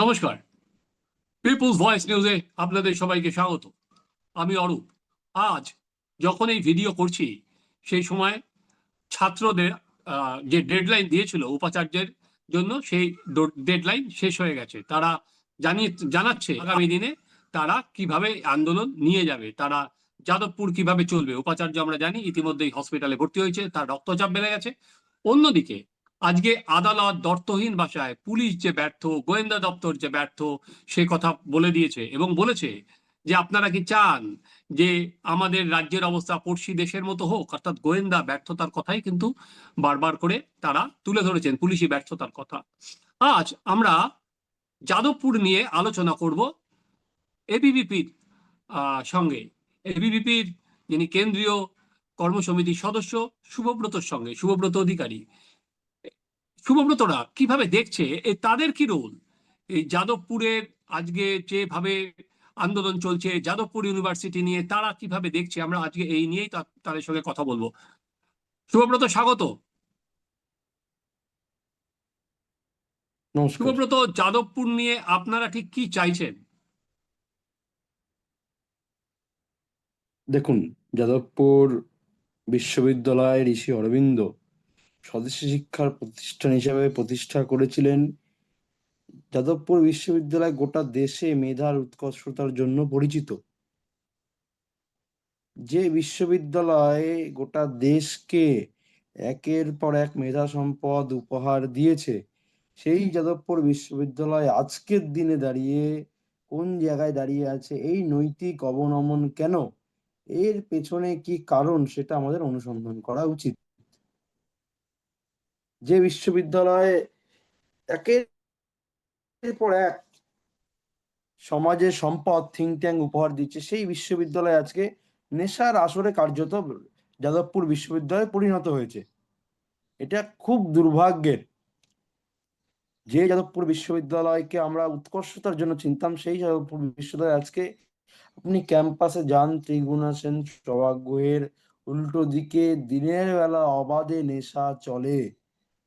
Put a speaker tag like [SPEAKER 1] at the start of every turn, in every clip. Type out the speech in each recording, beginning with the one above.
[SPEAKER 1] নমস্কার। People's voice নিউজে আপনাদের সবাইকে স্বাগত। আমি অরূপ। আজ যখন এই ভিডিও করছি, সেই সময় ছাত্রদের যে ডেডলাইন দিয়েছিল উপাচার্যের জন্য, সেই ডেডলাইন শেষ হয়ে গেছে। তারা জানিয়ে, জানাচ্ছে আগামী দিনে তারা কীভাবে আন্দোলন নিয়ে যাবে, তারা যাদবপুর কীভাবে চলবে। উপাচার্য আমরা জানি, ইতিমধ্যেই হসপিটালে ভর্তি হয়েছে, তার রক্তচাপ বেড়ে গেছে। অন্যদিকে আজকে আদালত দর্থহীন ভাষায় পুলিশ যে ব্যর্থ, গোয়েন্দা দপ্তর যে ব্যর্থ, সে কথা বলে দিয়েছে এবং বলেছে যে আপনারা কি চান যে আমাদের রাজ্যের অবস্থা পড়শি দেশের মতো হোক? অর্থাৎ গোয়েন্দা ব্যর্থতার কথাই কিন্তু বারবার করে তারা তুলে ধরেছেন, পুলিশি ব্যর্থতার কথা। আজ আমরা যাদবপুর নিয়ে আলোচনা করব এবিভিপির সঙ্গে। এবিভিপির যিনি কেন্দ্রীয় কর্মসমিতির সদস্য শুভব্রতর সঙ্গে। শুভব্রত অধিকারী। শুভব্রতরা কীভাবে দেখছে এ তাদের কি রোল? এই যাদবপুরের আজকে যেভাবে আন্দোলন চলছে যাদবপুর ইউনিভার্সিটি নিয়ে তারা কীভাবে দেখছে আমরা আজকে এই নিয়েই তাদের সঙ্গে কথা বলব। শুভব্রত স্বাগত। শুভব্রত যাদবপুর নিয়ে আপনারা ঠিক কি চাইছেন?
[SPEAKER 2] দেখুন যাদবপুর বিশ্ববিদ্যালয় ঋষি অরবিন্দ স্বদেশী শিক্ষার প্রতিষ্ঠান হিসাবে প্রতিষ্ঠা করেছিলেন যাদবপুর বিশ্ববিদ্যালয় গোটা দেশে মেধার উৎকর্ষতার জন্য পরিচিত। যে বিশ্ববিদ্যালয়ে গোটা দেশকে একের পর এক মেধা সম্পদ উপহার দিয়েছে, সেই যাদবপুর বিশ্ববিদ্যালয় আজকের দিনে দাঁড়িয়ে কোন জায়গায় দাঁড়িয়ে আছে, এই নৈতিক অবনমন কেন, এর পেছনে কি কারণ, সেটা আমাদের অনুসন্ধান করা উচিত। যে বিশ্ববিদ্যালয় একের পর এক সমাজে সম্পদ থিঙ্ক ট্যাঙ্ক উপহার দিচ্ছে, সেই বিশ্ববিদ্যালয় আজকে নেশার আসরে কার্যত যাদবপুর বিশ্ববিদ্যালয়ে পরিণত হয়েছে। এটা খুব দুর্ভাগ্যের। যে যাদবপুর বিশ্ববিদ্যালয়কে আমরা উৎকর্ষতার জন্য চিনতাম, সেই যাদবপুর বিশ্ববিদ্যালয় আজকে আপনি ক্যাম্পাসে যান, ত্রিগুণা সেন সভাগৃহের উল্টো দিকে দিনের বেলা অবাধে নেশা চলে।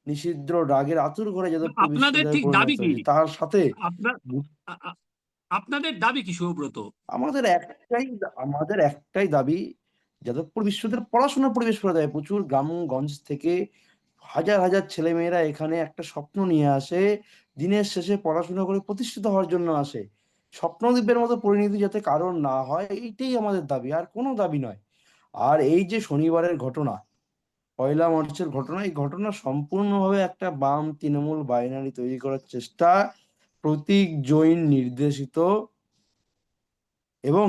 [SPEAKER 2] নিষিদ্ধ রাগের আতুর ঘরে যাদবপুর
[SPEAKER 1] আপনাদের ঠিক দাবি কি?
[SPEAKER 2] তার সাথে
[SPEAKER 1] আপনাদের দাবি কি শুভব্রত
[SPEAKER 2] আমাদের একটাই আমাদের একটাই দাবি যাদবপুর বিশ্ববিদ্যালয়ের পড়াশোনার পরিবেশ করে দেয় প্রচুর গ্রামগঞ্জ থেকে হাজার হাজার ছেলেমেয়েরা এখানে একটা স্বপ্ন নিয়ে আসে দিনের শেষে পড়াশোনা করে প্রতিষ্ঠিত হওয়ার জন্য আসে। স্বপ্নদ্বীপের মতো পরিণতি যাতে কারণ না হয় এইটাই আমাদের দাবি আর কোনো দাবি নয়। আর এই যে শনিবারের ঘটনা পয়লা মার্চের ঘটনা এই ঘটনা সম্পূর্ণভাবে একটা বাম তৃণমূল বাইনারি তৈরি করার চেষ্টা প্রতীক জৈন নির্দেশিত এবং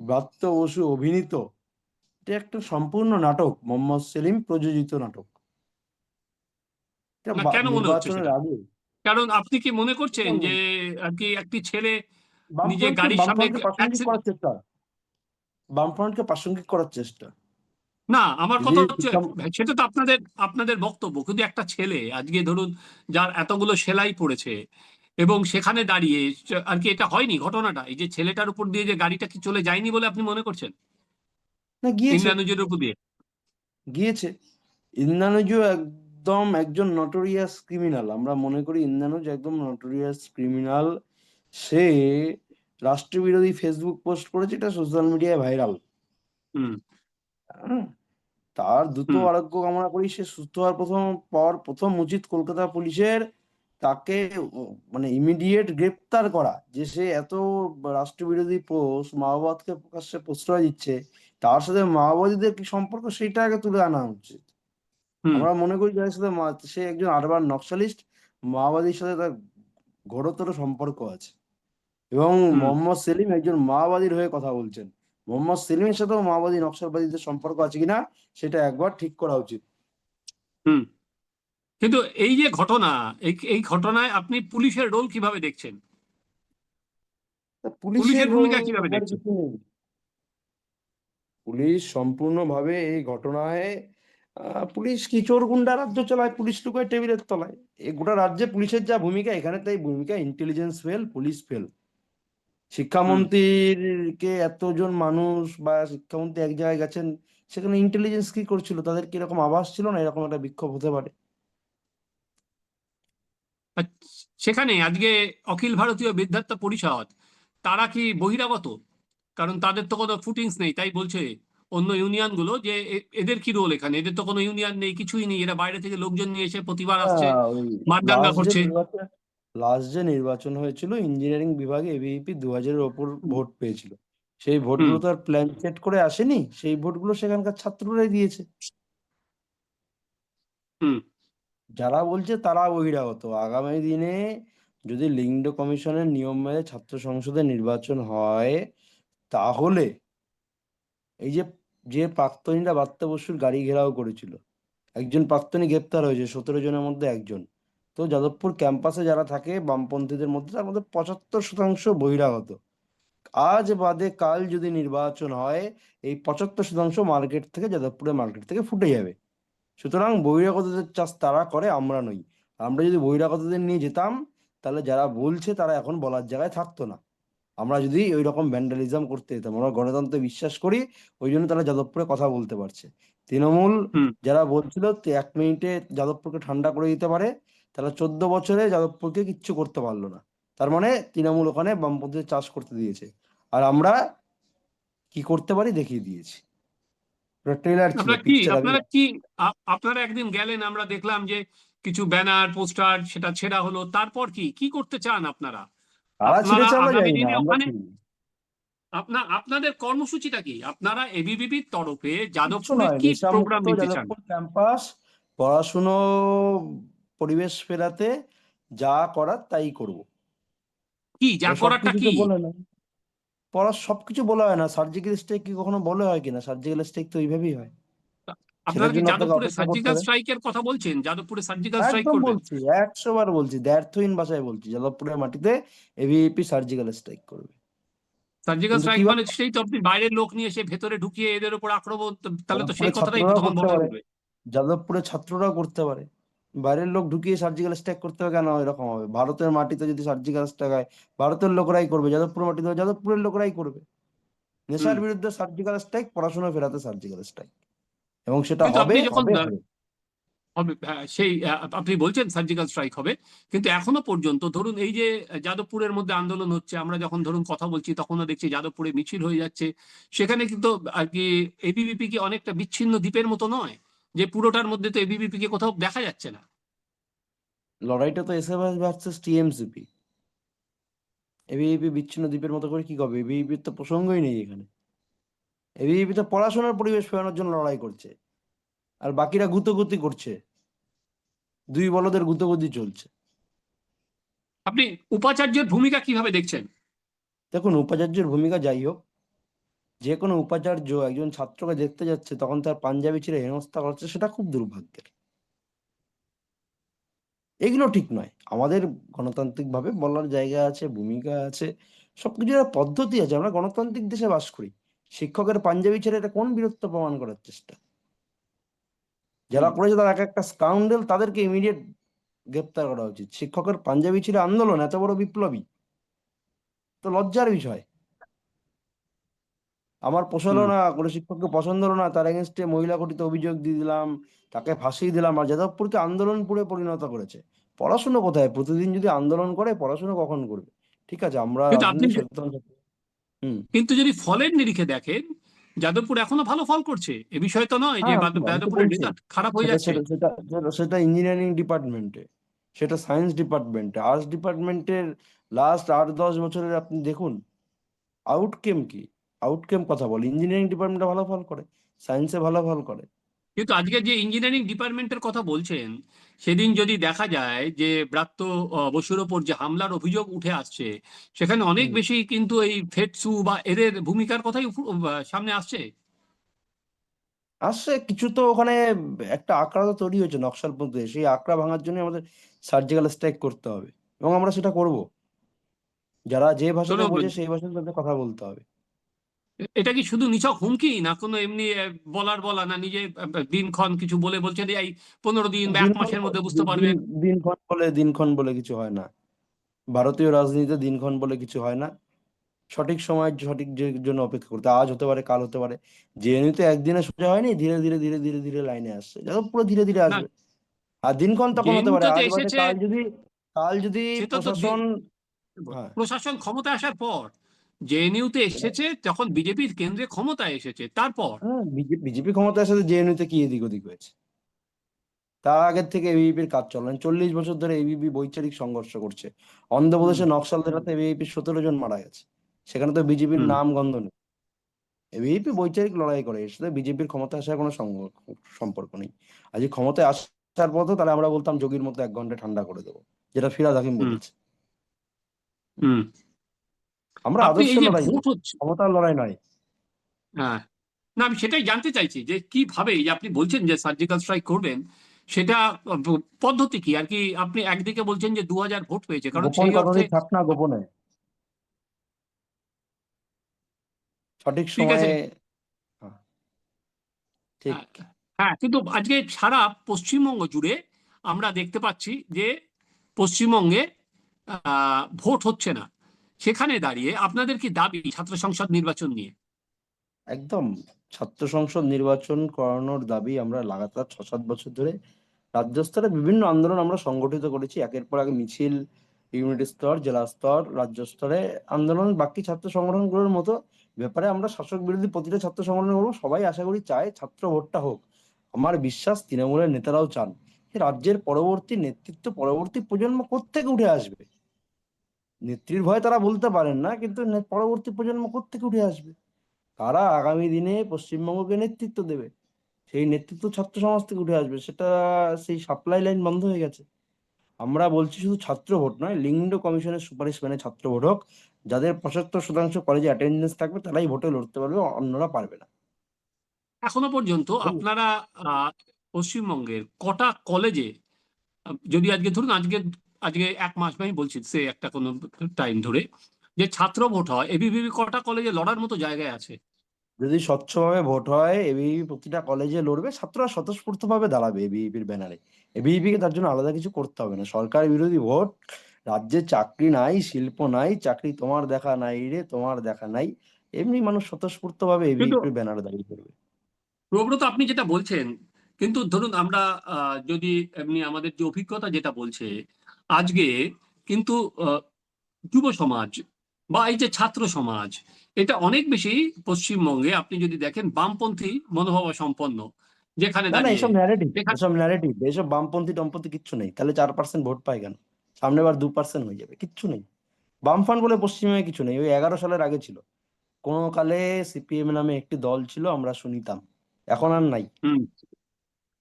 [SPEAKER 2] ব্রাত্য বসু অভিনীত। এটা একটা সম্পূর্ণ নাটক মোহাম্মদ সেলিম প্রযোজিত নাটক।
[SPEAKER 1] কেন মনে হচ্ছে কারণ আপনি কি মনে করছেন যে আর কি একটি ছেলে নিজে গাড়ির সামনে
[SPEAKER 2] প্রাসঙ্গিক করার চেষ্টা। বামফ্রন্টকে প্রাসঙ্গিক করার চেষ্টা।
[SPEAKER 1] না আমার কথা হচ্ছে সেটা তো আপনাদের আপনাদের বক্তব্য। কিন্তু একটা ছেলে আজকে ধরুন যার এতগুলো সেলাই পড়েছে এবং সেখানে দাঁড়িয়ে আর কি এটা হয়নি ঘটনাটা? এই যে ছেলেটার উপর দিয়ে যে গাড়িটা কি চলে যায়নি বলে আপনি মনে করছেন?
[SPEAKER 2] না গিয়েছে।
[SPEAKER 1] ইন্দ্রানুজের উপর দিয়ে?
[SPEAKER 2] গিয়েছে। ইন্দ্রানুজও একদম একজন নটোরিয়াস ক্রিমিনাল আমরা মনে করি ইন্দ্রানুজ একদম নটোরিয়াস ক্রিমিনাল সে রাষ্ট্রবিরোধী ফেসবুক পোস্ট করেছে এটা সোশ্যাল মিডিয়ায় ভাইরাল
[SPEAKER 1] হুম।
[SPEAKER 2] তার দ্রুত আরোগ্য কামনা করি সে সুস্থ হওয়ার প্রথম পর প্রথম উচিত কলকাতা পুলিশের তাকে মানে ইমিডিয়েট গ্রেপ্তার করা। যে সে এত রাষ্ট্রবিরোধী পোস্ট মাওবাদকে প্রকাশ্যে প্রশ্রয় দিচ্ছে তার সাথে মাওবাদীদের কি সম্পর্ক সেটা আগে তুলে আনা উচিত। আমরা মনে করি যার সাথে সে একজন আরবান নকশালিস্ট মাওবাদীর সাথে তার ঘোরতর সম্পর্ক আছে। এবং
[SPEAKER 1] হুম।
[SPEAKER 2] মোহাম্মদ সেলিম একজন মাওবাদীর হয়ে কথা বলছেন। মোহাম্মদ সেলিমের সাথেও মাওবাদী নকশালবাদীদের সম্পর্ক আছে কিনা সেটা একবার ঠিক করা উচিত।
[SPEAKER 1] হুম। কিন্তু এই যে ঘটনা এই এই ঘটনায় আপনি পুলিশের রোল কীভাবে দেখছেন? পুলিশের ভূমিকা কীভাবে দেখছেন?
[SPEAKER 2] পুলিশ সম্পূর্ণভাবে এই ঘটনায় পুলিশ কি চোর গুন্ডা রাজ্য চালায় পুলিশ লুকায় টেবিলের তলায়। এই গোটা রাজ্যে পুলিশের যা ভূমিকা এখানে তাই ভূমিকা ইন্টেলিজেন্স ফেল পুলিশ ফেল শিক্ষামন্ত্রীকে এতজন মানুষ বা শিক্ষামন্ত্রী এক জায়গায় গেছেন সেখানে ইন্টেলিজেন্স কি করছিল? তাদের কি এরকম আভাস ছিল না এরকম একটা বিক্ষোভ হতে পারে?
[SPEAKER 1] সেখানে আজকে অখিল ভারতীয় বিদ্যার্থ পরিষদ তারা কি বহিরাগত? কারণ তাদের তো কোনো ফুটিংস নেই তাই বলছে অন্য ইউনিয়নগুলো যে এদের কি রোল এখানে? এদের তো কোনো ইউনিয়ন নেই কিছুই নেই এরা বাইরে থেকে লোকজন নিয়ে এসে প্রতিবার আসছে
[SPEAKER 2] হ্যাঁ,
[SPEAKER 1] মারদাঙ্গা করছে।
[SPEAKER 2] লাস্ট যে নির্বাচন হয়েছিল ইঞ্জিনিয়ারিং বিভাগে এবিভিপি দু হাজারের ওপর ভোট পেয়েছিল। সেই ভোটগুলো তো আর প্ল্যান সেট করে আসেনি সেই ভোটগুলো সেখানকার ছাত্ররাই দিয়েছে। যারা বলছে তারা বহিরাগত আগামী দিনে যদি লিঙ্গ কমিশনের নিয়ম মেনে ছাত্র সংসদে নির্বাচন হয় তাহলে এই যে যে প্রাক্তনীরা বাত্য বসুর গাড়ি ঘেরাও করেছিল একজন প্রাক্তনী গ্রেপ্তার হয়েছে সতেরো জনের মধ্যে একজন। তো যাদবপুর ক্যাম্পাসে যারা থাকে বামপন্থীদের মধ্যে তার মধ্যে পঁচাত্তর শতাংশ বহিরাগত। আজ বাদে কাল যদি নির্বাচন হয় এই পঁচাত্তর শতাংশ মার্কেট থেকে যাদবপুরের মার্কেট থেকে ফুটে যাবে। সুতরাং বহিরাগতদের চাষ তারা করে আমরা নই। আমরা যদি বহিরাগতদের নিয়ে যেতাম তাহলে যারা বলছে তারা এখন বলার জায়গায় থাকতো না। আমরা যদি ওই রকম ভ্যান্ডালিজম করতে যেতাম আমরা গণতন্ত্রে বিশ্বাস করি ওই জন্য তারা যাদবপুরে কথা বলতে পারছে। তৃণমূল যারা বলছিল এক মিনিটে যাদবপুরকে ঠান্ডা করে দিতে পারে। তারা চোদ্দ বছরে যাদবপুরকে কিচ্ছু করতে পারল না। তার মানে তৃণমূল ওখানে বামপন্থীদের চাষ করতে দিয়েছে। আর আমরা কি করতে পারি দেখিয়ে দিয়েছি। ট্রেলার
[SPEAKER 1] আপনারা কি একদিন গেলেন আমরা দেখলাম যে কিছু ব্যানার পোস্টার সেটা ছেঁড়া হলো। তারপর কি? কি করতে চান আপনারা? আপনারা আপনাদের কর্মসূচিটা কি? আপনারা এবিভিপির তরফে যাদবপুরে কি প্রোগ্রাম নিতে চান?
[SPEAKER 2] ক্যাম্পাস পড়াশুনো পরিবেশ ফেরাতে যা করার তাই করব।
[SPEAKER 1] কি যা করারটা কি?
[SPEAKER 2] পড়ার সবকিছু বলা হয় না। সার্জিক্যাল স্ট্রাইক কি কখনো বলে হয় কিনা? সার্জিক্যাল স্ট্রাইক তো এইভাবেই হয়।
[SPEAKER 1] আপনারা কি যাদবপুরে সার্জিক্যাল স্ট্রাইকের কথা বলছেন? যাদবপুরে সার্জিক্যাল স্ট্রাইক করবেন?
[SPEAKER 2] বলছি একশো বার বলছি দ্ব্যর্থহীন ভাষায় বলছি যাদবপুরের মাটিতে এবিএপি সার্জিক্যাল স্ট্রাইক করবে।
[SPEAKER 1] সার্জিক্যাল স্ট্রাইক মানে সেই তো আপনি বাইরের লোক নিয়ে এসে ভেতরে ঢুকিয়ে এদের উপর আক্রমণ তাহলে তো সেই
[SPEAKER 2] যাদবপুরের
[SPEAKER 1] কথাটাই তখন
[SPEAKER 2] পারে।
[SPEAKER 1] হবে
[SPEAKER 2] যাদবপুরের ছাত্ররাও করতে পারে। বাইরের লোক ঢুকিয়ে সার্জিক্যাল স্ট্রাইক করতে হবে কেন? এরকম হবে। ভারতের মাটিতে যদি সার্জিক্যাল স্ট্রাইক হয় ভারতের লোকরাই করবে। যাদবপুর মাটিতে যাদবপুরের লোকরাই করবে। নেশার বিরুদ্ধে সার্জিক্যাল স্ট্রাইক পড়াশোনা ফেরাতে সার্জিক্যাল স্ট্রাইক এবং সেটা হবে হবে
[SPEAKER 1] হ্যাঁ, সেই আপনি বলছেন সার্জিক্যাল স্ট্রাইক হবে। কিন্তু এখনও পর্যন্ত ধরুন এই যে যাদবপুরের মধ্যে আন্দোলন হচ্ছে আমরা যখন ধরুন কথা বলছি তখনও দেখছি যাদবপুরে মিছিল হয়ে যাচ্ছে। সেখানে কিন্তু আর কি এবিভিপি কি অনেকটা বিচ্ছিন্ন দ্বীপের মতো নয়? যে পুরোটার মধ্যে তো এবিভিপি কে কোথাও দেখা যাচ্ছে না।
[SPEAKER 2] লড়াইটা তো এসএফআই ভার্সেস টিএমসিপি এবিএপি বিচ্ছিন্ন দ্বীপের মতো করে কি করবে? এবিএপির তো প্রসঙ্গই নেই এখানে। এবিএপি তো পড়াশোনার পরিবেশ ফেরানোর জন্য লড়াই করছে। আর বাকিরা গুতোগুতি করছে। দুই বলদের গুতোগুতি চলছে।
[SPEAKER 1] আপনি উপাচার্যের ভূমিকা কীভাবে দেখছেন?
[SPEAKER 2] দেখুন উপাচার্যের ভূমিকা যাই হোক যে কোনো উপাচার্য একজন ছাত্রকে দেখতে যাচ্ছে তখন তার পাঞ্জাবি ছিঁড়ে হেনস্থা করছে সেটা খুব দুর্ভাগ্যের। এগুলো ঠিক নয়। আমাদের গণতান্ত্রিকভাবে বলার জায়গা আছে ভূমিকা আছে সবকিছু একটা পদ্ধতি আছে। আমরা গণতান্ত্রিক দেশে বাস করি। শিক্ষকের পাঞ্জাবি ছেড়ে এটা কোন বীরত্ব প্রমাণ করার চেষ্টা? যারা করেছে তারা এক একটা স্কাউন্ডেল তাদেরকে ইমিডিয়েট গ্রেপ্তার করা উচিত। শিক্ষকের পাঞ্জাবি ছেড়ে আন্দোলন এত বড় বিপ্লবী। তো লজ্জার বিষয়। আমার পোষালো। না কোনো শিক্ষককে পছন্দ হলো না তার এগেনস্টে মহিলা ঘটিত অভিযোগ দিয়ে দিলাম তাকে ফাঁসিয়ে দিলাম আর যাদবপুরকে আন্দোলনপুরে পরিণত করেছে। পড়াশুনো কোথায়? প্রতিদিন যদি আন্দোলন করে পড়াশুনো কখন করবে? ঠিক আছে আমরা
[SPEAKER 1] কিন্তু যদি ফলের নিরিখে দেখেন যাদবপুর এখনও ভালো ফল করছে। এ বিষয় তো নয় যে
[SPEAKER 2] হ্যাঁ,
[SPEAKER 1] যাদবপুরের রেজাল্ট খারাপ হয়ে যাচ্ছে।
[SPEAKER 2] সেটা সেটা সেটা- সেটা ইঞ্জিনিয়ারিং ডিপার্টমেন্টে সেটা সায়েন্স ডিপার্টমেন্টে আর্টস ডিপার্টমেন্টের লাস্ট আট দশ বছরের আপনি দেখুন আউটকেম কি? আউটকেম কথা বলে ইঞ্জিনিয়ারিং ডিপার্টমেন্টে ভালো ফল করে সায়েন্সে ভালো ফল করে।
[SPEAKER 1] কিন্তু আজকে যে ইঞ্জিনিয়ারিং ডিপার্টমেন্টের কথা বলছেন সেদিন যদি দেখা যায় যে ব্রাত্য বসুর ওপর যে হামলার অভিযোগ উঠে আসছে সেখানে অনেক বেশি কিন্তু এই ফেটসু বা এদের ভূমিকার কথাই সামনে আসছে?
[SPEAKER 2] আসছে কিছু তো ওখানে একটা আঁকড়া তো তৈরি হয়েছে নকশাল মধ্যে সেই আঁকড়া ভাঙার জন্য আমাদের সার্জিক্যাল স্ট্রাইক করতে হবে এবং আমরা সেটা করব। যারা যে
[SPEAKER 1] শোনো,
[SPEAKER 2] বোঝে সেই ভাষাতে তাদের কথা বলতে হবে।
[SPEAKER 1] এটা কি শুধু নিছক হুমকি? না কোনো এমনি বলার বলা না নিজে দিনক্ষণ কিছু বলে বলছে যে এই পনেরো দিন বা এক মাসের মধ্যে বুঝতে পারবেন।
[SPEAKER 2] দিনক্ষণ বলে দিনক্ষণ বলে কিছু হয় না। ভারতীয় রাজনীতিতে দিনক্ষণ বলে কিছু হয় না। সঠিক সময়ের সঠিক জন্য অপেক্ষা করতে আজ হতে পারে কাল হতে পারে। জেএনইউ তো একদিনে সোজা হয়নি ধীরে ধীরে ধীরে ধীরে ধীরে লাইনে আসছে। যাদব পুরো ধীরে ধীরে আসবে। আর দিনক্ষণ তখন হতে পারে। আজ কাল যদি কাল যদি প্রশাসন হ্যাঁ।
[SPEAKER 1] প্রশাসন ক্ষমতায় আসার পর জেএনইউতে এসেছে তখন বিজেপির কেন্দ্রে ক্ষমতায় এসেছে। তারপর?
[SPEAKER 2] হ্যাঁ বিজেপি ক্ষমতায় আসাতে জেএনইউতে কি এদিক ওদিক হয়েছে? তার আগের থেকে এবিভিপির কাজ চলেন চল্লিশ বছর ধরে এবিপি বৈচারিক সংঘর্ষ করছে। অন্ধ্রপ্রদেশে নকশালদের হাতে এবিভিপির সতেরো জন মারা গেছে। সেখানে তো বিজেপির নাম গন্ধ নেই। এবিভিপি বৈচারিক লড়াই করে এর সাথে বিজেপির ক্ষমতা আসার কোনো সম্পর্ক নেই। আজ ক্ষমতায় আসার পর তো তাহলে আমরা বলতাম যোগীর মতো এক ঘণ্টা ঠান্ডা করে দেবো। যেটা ফিরাদ হাকিম বলেছে।
[SPEAKER 1] হুম।
[SPEAKER 2] আমরা আদর্শ লড়াই ক্ষমতার লড়াই নয়।
[SPEAKER 1] হ্যাঁ। না আমি সেটাই জানতে চাইছি যে কীভাবে যে আপনি বলছেন যে সার্জিক্যাল স্ট্রাইক করবেন সেটা পদ্ধতি কি? আর কি আপনি একদিকে বলছেন যে দু হাজার ভোট পেয়েছে কারণ সেই অর্থে
[SPEAKER 2] কথাটি গোপনে। সঠিক। সময়ে হ্যাঁ, ঠিক।
[SPEAKER 1] হ্যাঁ কিন্তু আজকে সারা পশ্চিমবঙ্গ জুড়ে আমরা দেখতে পাচ্ছি যে পশ্চিমবঙ্গে আহ, ভোট হচ্ছে না। সেখানে দাঁড়িয়ে আপনাদের কি দাবি ছাত্র সংসদ নির্বাচন নিয়ে?
[SPEAKER 2] একদম। ছাত্র সংসদ নির্বাচন করানোর দাবি আমরা লাগাতার ছ সাত বছর ধরে রাজ্য স্তরে বিভিন্ন আন্দোলন আমরা সংগঠিত করেছি। একের পর এক মিছিল, ইউনিট স্তর, জেলা স্তর, রাজ্য স্তরে আন্দোলন, বাকি ছাত্র সংগঠনগুলোর মতো ব্যাপারে আমরা শাসক বিরোধী প্রতিটা ছাত্র সংগঠন করব সবাই আশা করি চায় ছাত্র ভোটটা হোক। আমার বিশ্বাস তৃণমূলের নেতারাও চান। রাজ্যের পরবর্তী নেতৃত্ব, পরবর্তী প্রজন্ম কোত্থেকে উঠে আসবে? নেত্রীর ভয়ে তারা বলতে পারেন না কিন্তু পরবর্তী প্রজন্ম কোত্থেকে উঠে আসবে? তারা আগামী দিনে পশ্চিমবঙ্গকে নেতৃত্ব দেবে? সেই নেতৃত্ব ছাত্র সমাজ থেকে উঠে আসবে সেটা সেই সাপ্লাই লাইন বন্ধ হয়ে গেছে। আমরা বলছি শুধু ছাত্র ভোট নয় লিঙ্গ কমিশনের সুপারিশ মেনে ছাত্র ভোট হোক যাদের পঁচাত্তর শতাংশ কলেজে অ্যাটেন্ডেন্স থাকবে তারাই ভোটে লড়তে পারবে অন্যরা পারবে না।
[SPEAKER 1] এখনও পর্যন্ত আপনারা পশ্চিমবঙ্গের কটা কলেজে যদি আজকে ধরুন আজকে আজকে এক মাস আমি বলছি সে একটা কোনো টাইম ধরে যে ছাত্র ভোট হয় এবিভিপি কটা কলেজে লড়ার মতো জায়গায় আছে?
[SPEAKER 2] যদি স্বচ্ছভাবে ভোট হয় এবিভি প্রতিটা কলেজে লড়বে ছাত্ররা স্বতঃস্ফূর্ত ভাবে দাঁড়াবে এবিভিপির ব্যানারে এবিভিপি কে তার জন্য আলাদা কিছু করতে হবে না। সরকার বিরোধী ভোট রাজ্যে চাকরি নাই শিল্প নাই চাকরি তোমার দেখা নাই রে তোমার দেখা নাই। এমনি মানুষ স্বতঃস্ফূর্ত ভাবে এবিভিপির ব্যানারে দাঁড়িয়ে পড়বে
[SPEAKER 1] প্রব্রত আপনি যেটা বলছেন কিন্তু ধরুন আমরা যদি এমনি আমাদের যে অভিজ্ঞতা যেটা বলছে আজকে কিন্তু যুব সমাজ বা এই যে ছাত্র সমাজ এটা অনেক বেশি পশ্চিমবঙ্গে আপনি যদি দেখেন বামপন্থী মনোভাব সম্পন্ন যেখানে
[SPEAKER 2] এসব ন্যারেটিভ এসব ন্যারেটিভ এসব বামপন্থী টমপন্থী কিচ্ছু নেই তাহলে চার পার্সেন্ট ভোট পায় কেন? সামনে বার দু পার্সেন্ট হয়ে যাবে কিচ্ছু নেই। বামফ্রন্ট বলে পশ্চিমবঙ্গে কিছু নেই ওই এগারো সালের আগে ছিল। কোনো কালে সিপিএম নামে একটি দল ছিল আমরা শুনিতাম এখন আর নাই।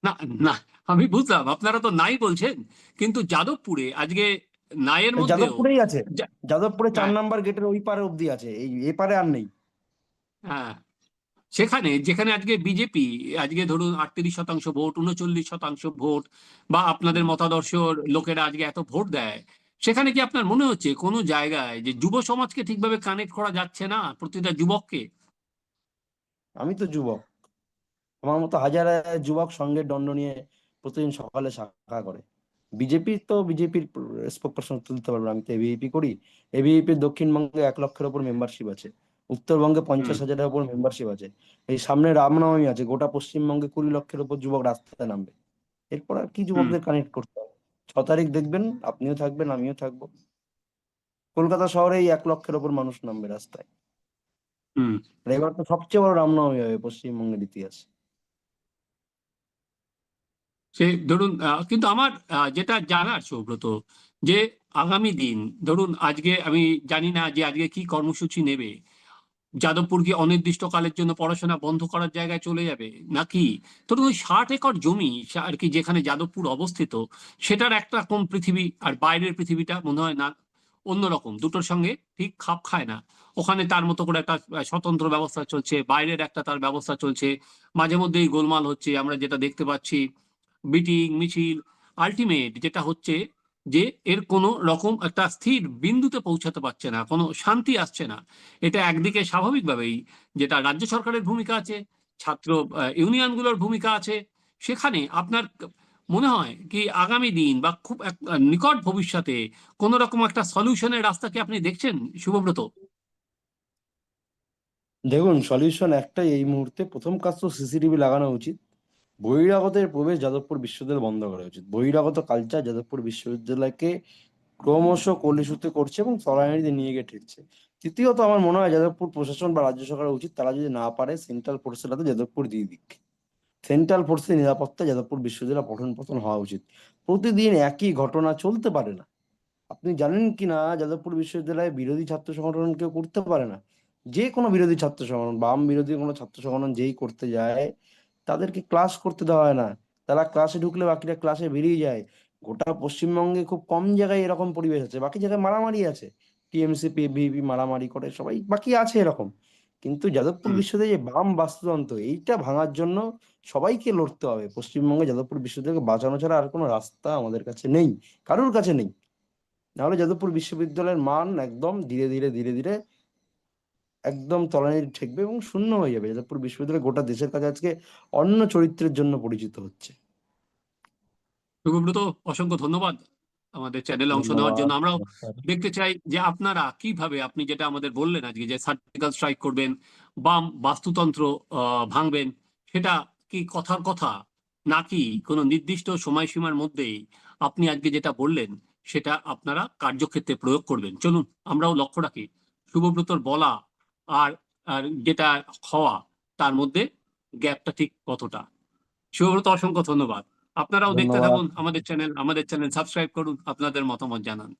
[SPEAKER 1] না না আমি বুঝলাম আপনারা তো নাই বলছেন কিন্তু যাদবপুরে আজকে নাইয়ের মধ্যেও
[SPEAKER 2] যাদবপুরেই আছে। যাদবপুরে চার
[SPEAKER 1] হ্যাঁ।
[SPEAKER 2] নাম্বার গেটের ওই পারে অব্দি আছে এই এপারে আর নেই।
[SPEAKER 1] হ্যাঁ। সেখানে যেখানে আজকে বিজেপি আজকে ধরুন আটত্রিশ শতাংশ ভোট উনচল্লিশ শতাংশ ভোট বা আপনাদের মতাদর্শ লোকেরা আজকে এত ভোট দেয় সেখানে কি আপনার মনে হচ্ছে কোনো জায়গায় যে যুব সমাজকে ঠিকভাবে কানেক্ট করা যাচ্ছে না প্রতিটা যুবককে?
[SPEAKER 2] আমি তো যুবক। আমার মতো হাজার হাজার যুবক সঙ্গে দণ্ড নিয়ে প্রতিদিন সকালে শাখা করে। বিজেপি তো বিজেপির স্পোক পার্সন তুলতে পারবে। আমি তো এবিভিপি করি। এবিভিপির দক্ষিণবঙ্গে এক লক্ষের ওপর মেম্বারশিপ আছে। উত্তরবঙ্গে পঞ্চাশ। হাজারের ওপর মেম্বারশিপ আছে। এই সামনে রামনবমী আছে। গোটা পশ্চিমবঙ্গে কুড়ি লক্ষের ওপর যুবক রাস্তায় নামবে। এরপর আর কি যুবকদের কানেক্ট করতে হবে? ছ তারিখ দেখবেন আপনিও থাকবেন আমিও থাকব। কলকাতা শহরে এক লক্ষের ওপর মানুষ নামবে রাস্তায়। এবার তো সবচেয়ে বড় রামনবমী হবে পশ্চিমবঙ্গের ইতিহাসে।
[SPEAKER 1] সে ধরুন কিন্তু আমার যেটা জানার সৌব্রত, যে আগামী দিন, ধরুন আজকে আমি জানি না যে আজকে কি কর্মসূচি নেবে। যাদবপুর কি অনির্দিষ্টকালের জন্য পড়াশোনা বন্ধ করার জায়গায় চলে যাবে, নাকি? ধরুন ওই ষাট একর জমি আর কি যেখানে যাদবপুর অবস্থিত, সেটার একটা কোন পৃথিবী আর বাইরের পৃথিবীটা মনে হয় না, অন্যরকম, দুটোর সঙ্গে ঠিক খাপ খায় না। ওখানে তার মতো করে একটা স্বতন্ত্র ব্যবস্থা চলছে, বাইরের একটা তার ব্যবস্থা চলছে। মাঝে মধ্যেই গোলমাল হচ্ছে, আমরা যেটা দেখতে পাচ্ছি মিটিং, মিছিল আলটিমেট যেটা হচ্ছে যে এর কোনো রকম একটা স্থির বিন্দুতে পৌঁছাতে পারছে না, কোনো শান্তি আসছে না। এটা একদিকে স্বাভাবিকভাবেই যেটা রাজ্য সরকারের ভূমিকা আছে, ছাত্র ইউনিয়নগুলোর ভূমিকা আছে, সেখানে আপনার মনে হয় কি আগামী দিন বা খুব নিকট ভবিষ্যতে কোনো রকম একটা সলিউশনের রাস্তা কি আপনি দেখছেন, শুভব্রত?
[SPEAKER 2] দেখুন সলিউশন একটাই এই মুহূর্তে। প্রথম কাজ তো সিসিটিভি লাগানো উচিত। বহিরাগতের প্রবেশ যাদবপুর বিশ্ববিদ্যালয় বন্ধ করা উচিত। বহিরাগত কালচার যাদবপুর বিশ্ববিদ্যালয়কে ক্রমশ কলিসুতে করছে এবং তলানিতে নিয়ে গিয়ে ঠেকছে তৃতীয়ত আমার মনে হয় যাদবপুর প্রশাসন বা রাজ্য সরকারের উচিত তারা যদি না পারে, সেন্ট্রাল ফোর্সের হাতে যাদবপুর দিয়ে দিক। সেন্ট্রাল ফোর্সের নিরাপত্তা যাদবপুর বিশ্ববিদ্যালয় পঠন পতন হওয়া উচিত। প্রতিদিন একই ঘটনা চলতে পারে না। আপনি জানেন কি না, যাদবপুর বিশ্ববিদ্যালয়ে বিরোধী ছাত্র সংগঠন কেউ করতে পারে না। যে কোনো বিরোধী ছাত্র সংগঠন, বাম বিরোধী কোনো ছাত্র সংগঠন যেই করতে যায় তাদেরকে ক্লাস করতে দেওয়া হয় না। তারা ক্লাসে ঢুকলে বাকিরা ক্লাসে বেরিয়ে যায়। গোটা পশ্চিমবঙ্গে খুব কম জায়গায় এরকম পরিবেশ আছে। বাকি জায়গায় মারামারি আছে। টিএমসি পিভিপি মারামারি করে সবাই বাকি আছে এরকম। কিন্তু যাদবপুর। বিশ্ববিদ্যালয়ে যে বাম বাস্তুতন্ত্র এইটা ভাঙার জন্য সবাইকে লড়তে হবে। পশ্চিমবঙ্গে যাদবপুর বিশ্ববিদ্যালয়কে বাঁচানো ছাড়া আর কোনো রাস্তা আমাদের কাছে নেই। কারোর কাছে নেই। নাহলে যাদবপুর বিশ্ববিদ্যালয়ের মান একদম ধীরে ধীরে ধীরে ধীরে একদম তলানিতে ঠেকবে এবং শূন্য হয়ে যাবে যাদবপুর বিশ্ববিদ্যালয় গোটা দেশের কাছে আজকে অন্য চরিত্রের জন্য পরিচিত হচ্ছে।
[SPEAKER 1] শুভব্রত অসংখ্য ধন্যবাদ আমাদের চ্যানেলে অংশ নেওয়ার জন্য। আমরাও দেখতে চাই যে আপনারা কীভাবে আপনি যেটা আমাদের বললেন আজকে যে সার্জিক্যাল স্ট্রাইক করবেন বাম বাস্তুতন্ত্র আহ, ভাঙবেন সেটা কি কথার কথা? নাকি কোনো নির্দিষ্ট সময়সীমার মধ্যেই আপনি আজকে যেটা বললেন সেটা আপনারা কার্যক্ষেত্রে প্রয়োগ করবেন? চলুন আমরাও লক্ষ্য রাখি। শুভব্রতর বলা আর আর যেটা হওয়া তার মধ্যে গ্যাপটা ঠিক কতটা? শুভব্রত অসংখ্য ধন্যবাদ। আপনারাও দেখতে। থাকুন আমাদের চ্যানেল আমাদের চ্যানেল সাবস্ক্রাইব করুন আপনাদের মতামত জানান।